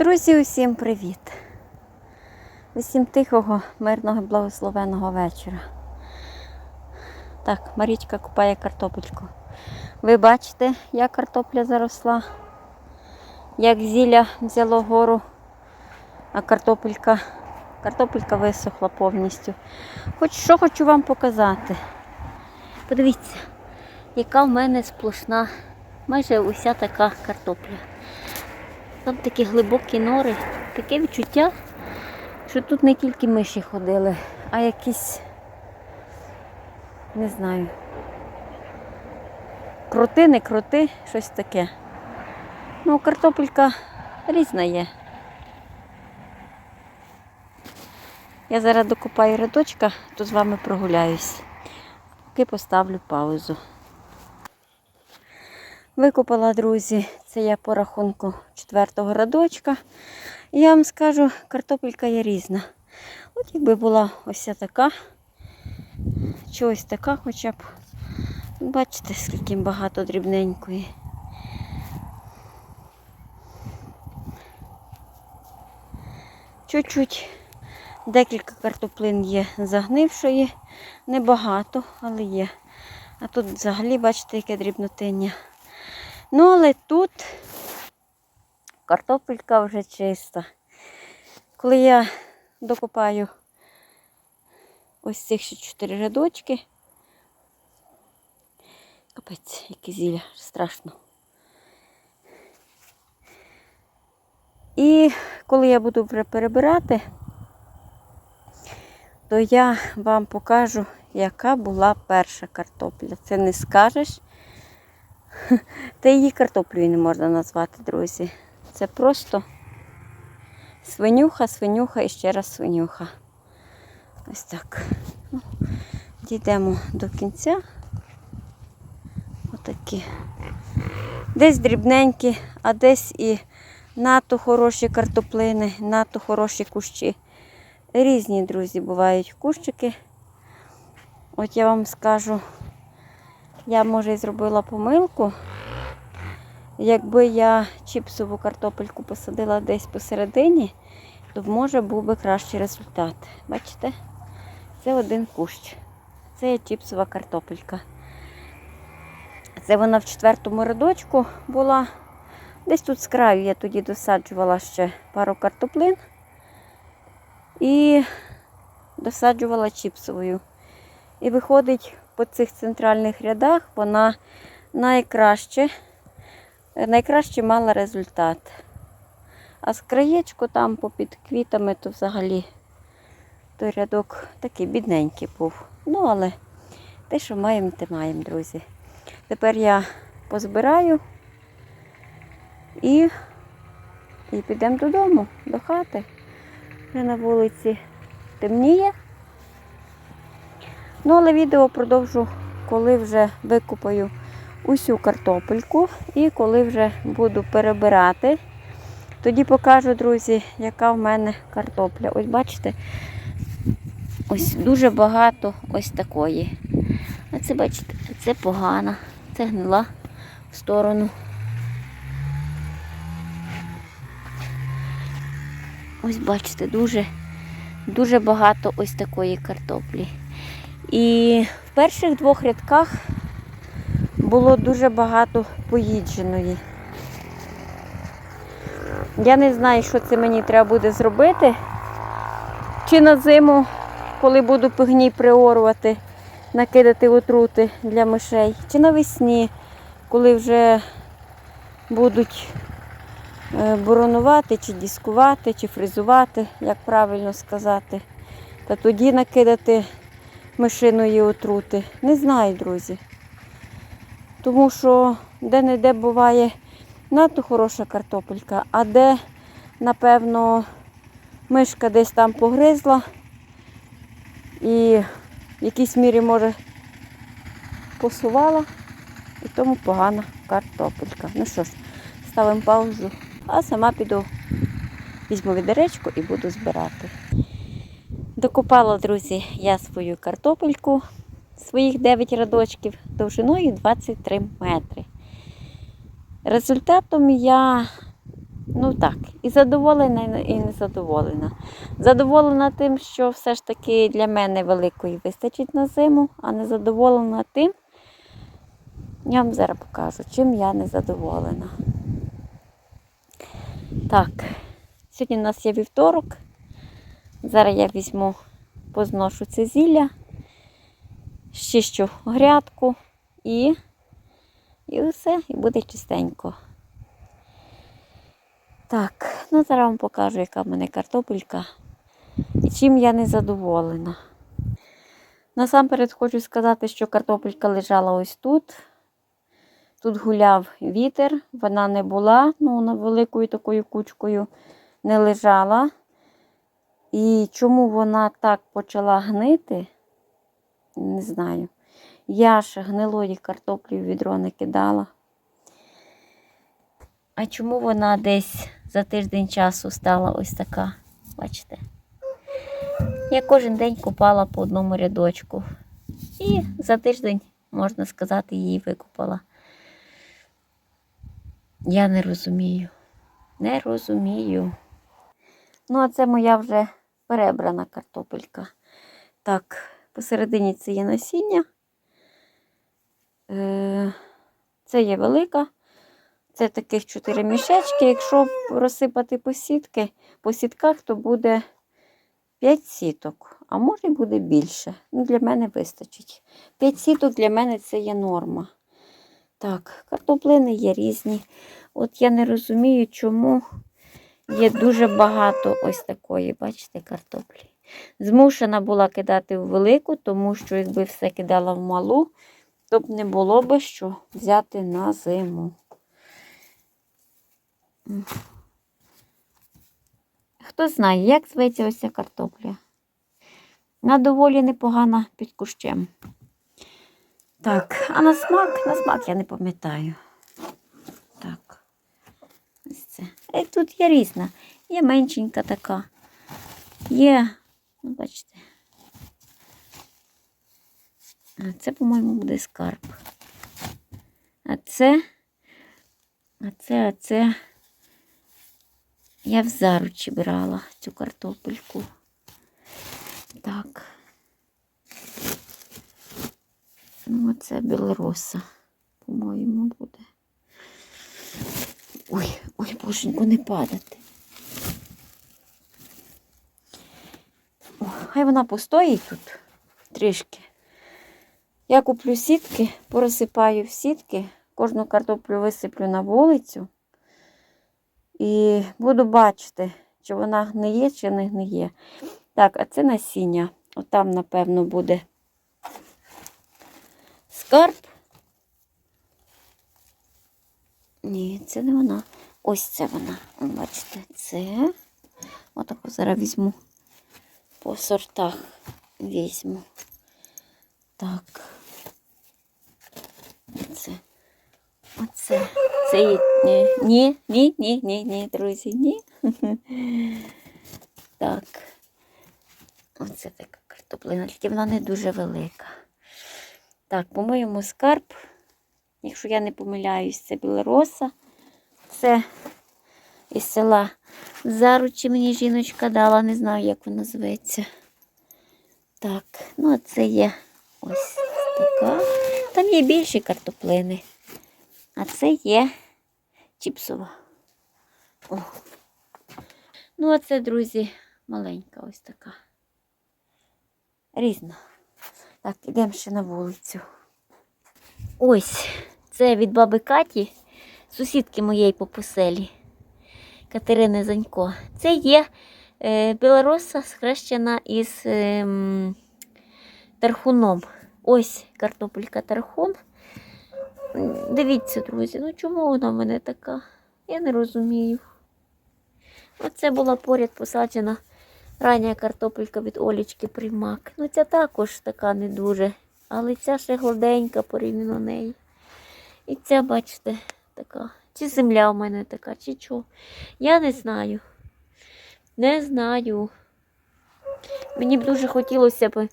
Друзі, усім привіт! Усім тихого, мирного, благословеного вечора. Так, Марічка купає картопельку. Ви бачите, як картопля заросла, як зілля взяло гору, а картопелька, картопелька висохла повністю. Хоч що хочу вам показати. Подивіться, яка в мене сплошна, майже уся така картопля. Там такі глибокі нори, таке відчуття, що тут не тільки миші ходили, а якісь, не знаю, крути, не крути, щось таке. Ну, картопелька різна є. Я зараз докопаю рядочка, то з вами прогуляюсь. Поки поставлю паузу. Викопала, друзі, це я по рахунку четвертого радочка. Я вам скажу, картопелька є різна. От якби була ось така, чи ось така хоча б. Бачите, скільки багато дрібненької. Чуть-чуть декілька картоплин є загнившої, небагато, але є. А тут взагалі, бачите, яке дрібнотиння. Ну, але тут картопелька вже чиста. Коли я докопаю ось цих ще чотири рядочки, капець, яке зілля, страшно. І коли я буду вже перебирати, то я вам покажу, яка була перша картопля. Це не скажеш. Та її картоплею не можна назвати, друзі. Це просто свинюха, свинюха і ще раз свинюха. Ось так. Ну, Дійдемо до кінця. Отакі. Десь дрібненькі, а десь і надто хороші картоплини, надто хороші кущі. Різні, друзі, бувають кущики. От я вам скажу, я, може, і зробила помилку. Якби я чіпсову картопельку посадила десь посередині, то може був би кращий результат. Бачите? Це один кущ. Це є чіпсова картопелька. Це вона в четвертому рядочку була. Десь тут з краю я тоді досаджувала ще пару картоплин і досаджувала чіпсовою. І виходить, по цих центральних рядах вона найкраще, найкраще мала результат. А з краєчку там попід квітами, то взагалі той рядок такий бідненький був. Ну, але те, що маємо, те маємо, друзі. Тепер я позбираю і, і підемо додому, до хати. Вже на вулиці темніє. Ну, але відео продовжу, коли вже викупаю усю картопельку і коли вже буду перебирати. Тоді покажу, друзі, яка в мене картопля. Ось бачите, ось дуже багато ось такої. А це, бачите, це погана, це гнила в сторону. Ось бачите, дуже, дуже багато ось такої картоплі. І в перших двох рядках було дуже багато поїдженої. Я не знаю, що це мені треба буде зробити. Чи на зиму, коли буду пигній приорувати, накидати отрути для мишей, чи навесні, коли вже будуть е, боронувати, чи дискувати, чи фризувати, як правильно сказати. Та тоді накидати мишиної отрути. Не знаю, друзі. Тому що де-не-де буває надто хороша картопелька, а де, напевно, мишка десь там погризла і в якійсь мірі, може, посувала, і тому погана картопелька. Ну що ж, ставимо паузу, а сама піду, візьму відеречку і буду збирати. Докопала, друзі, я свою картопельку, своїх 9 рядочків довжиною 23 метри. Результатом я Ну так, і задоволена, і не задоволена. Задоволена тим, що все ж таки для мене великої вистачить на зиму, а не задоволена тим, я вам зараз покажу, чим я не задоволена. Так, сьогодні у нас є вівторок. Зараз я візьму, позношу це зілля, щищу грядку і, і все, і буде чистенько. Так, ну зараз вам покажу, яка в мене картопелька і чим я не задоволена. Насамперед хочу сказати, що картопелька лежала ось тут. Тут гуляв вітер, вона не була, ну, великою такою кучкою не лежала. І чому вона так почала гнити, не знаю. Я ж гнилої картоплі в відро не кидала. А чому вона десь за тиждень часу стала ось така? Бачите? Я кожен день купала по одному рядочку. І за тиждень, можна сказати, її викупала. Я не розумію. Не розумію. Ну, а це моя вже перебрана картопелька. Так, посередині це є насіння. Е, Це є велика. Це таких 4 мішечки. Якщо розсипати по сітки, по сітках, то буде 5 сіток, а може буде більше. Ну, для мене вистачить. 5 сіток для мене це є норма. Так, картоплини є різні. От я не розумію, чому є дуже багато ось такої, бачите, картоплі. Змушена була кидати в велику, тому що якби все кидала в малу, то б не було би що взяти на зиму. Хто знає, як зветься ось ця картопля? Вона доволі непогана під кущем. Так, а на смак, на смак я не пам'ятаю. Так. Це. Е, тут є різна. Є меншенька така. Є, ну, бачите. А це, по-моєму, буде скарб. А це, а це, а це. Я в заручі брала цю картопельку. Так. Ну, оце білороса, по-моєму, буде. Ой, ой, боженько, не падати. О, хай вона постоїть тут трішки. Я куплю сітки, порозсипаю в сітки, кожну картоплю висиплю на вулицю. І буду бачити, чи вона гниє, чи не гниє. Так, а це насіння. Отам, напевно, буде скарб. Ні, це не вона. Ось це вона. Бачите, це. Отаку зараз візьму. По сортах візьму. Так. Це. Оце. Це є. Ні, ні, ні, ні, ні, друзі, ні. Так. Оце така картоплина, тільки вона не дуже велика. Так, по-моєму, скарб, якщо я не помиляюсь, це білороса. Це із села Заручі мені жіночка дала, не знаю, як вона зветься. Так, ну а це є ось така. Там є більші картоплини. А це є чіпсова. О. Ну, а це, друзі, маленька ось така. Різна. Так, ідемо ще на вулицю. Ось, це від баби Каті, сусідки моєї по поселі, Катерини Занько. Це є е, білороса схрещена із е, тархуном. Ось картопелька тархун. Дивіться, друзі, ну чому вона в мене така? Я не розумію. Оце була поряд посаджена рання картопелька від Олічки Примак. Ну, ця також така не дуже, але ця ще гладенька порівняно неї. І ця, бачите, така. Чи земля в мене така, чи що. Я не знаю. Не знаю. Мені б дуже хотілося б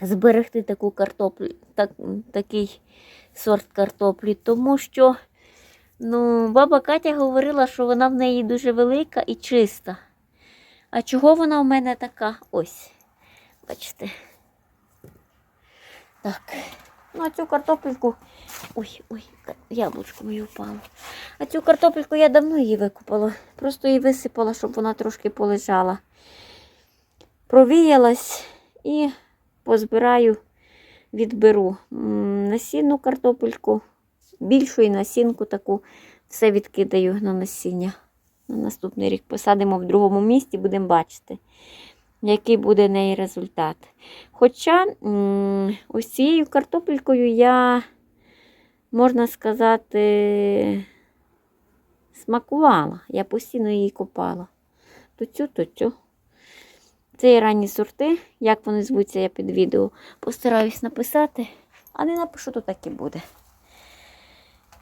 зберегти таку картоплю, так, такий сорт картоплі, тому що Ну, баба Катя говорила, що вона в неї дуже велика і чиста. А чого вона в мене така? Ось. Бачите. Так. Ну, а цю картопельку. Ой, ой, яблучко моє впало. А цю картопельку я давно її викупала. Просто її висипала, щоб вона трошки полежала. Провіялась і позбираю, відберу насінну картопельку, більшу і насінку таку. Все відкидаю на насіння. На наступний рік посадимо в другому місці, будемо бачити, який буде неї результат. Хоча ось цією я, можна сказати, смакувала. Я постійно її купала. То цю, то цю. Це є ранні сорти. Як вони звуться, я під відео постараюсь написати. А не напишу, то так і буде.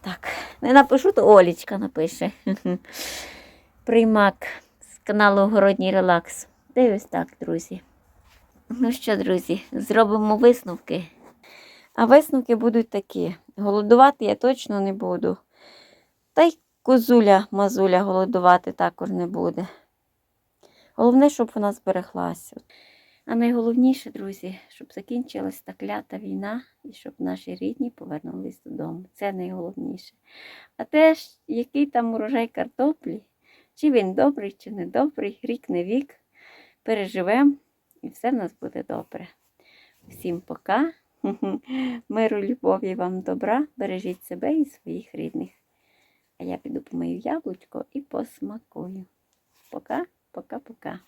Так, не напишу, то Олічка напише. Приймак з каналу Городній Релакс. Дивись так, друзі. Ну що, друзі, зробимо висновки. А висновки будуть такі. Голодувати я точно не буду. Та й козуля, мазуля голодувати також не буде. Головне, щоб вона збереглася. А найголовніше, друзі, щоб закінчилась та клята війна і щоб наші рідні повернулись додому. Це найголовніше. А теж, який там урожай картоплі, чи він добрий, чи не добрий, рік не вік, переживемо і все в нас буде добре. Всім пока. Миру, любові вам добра. Бережіть себе і своїх рідних. А я піду помию яблучко і посмакую. Пока, пока, пока.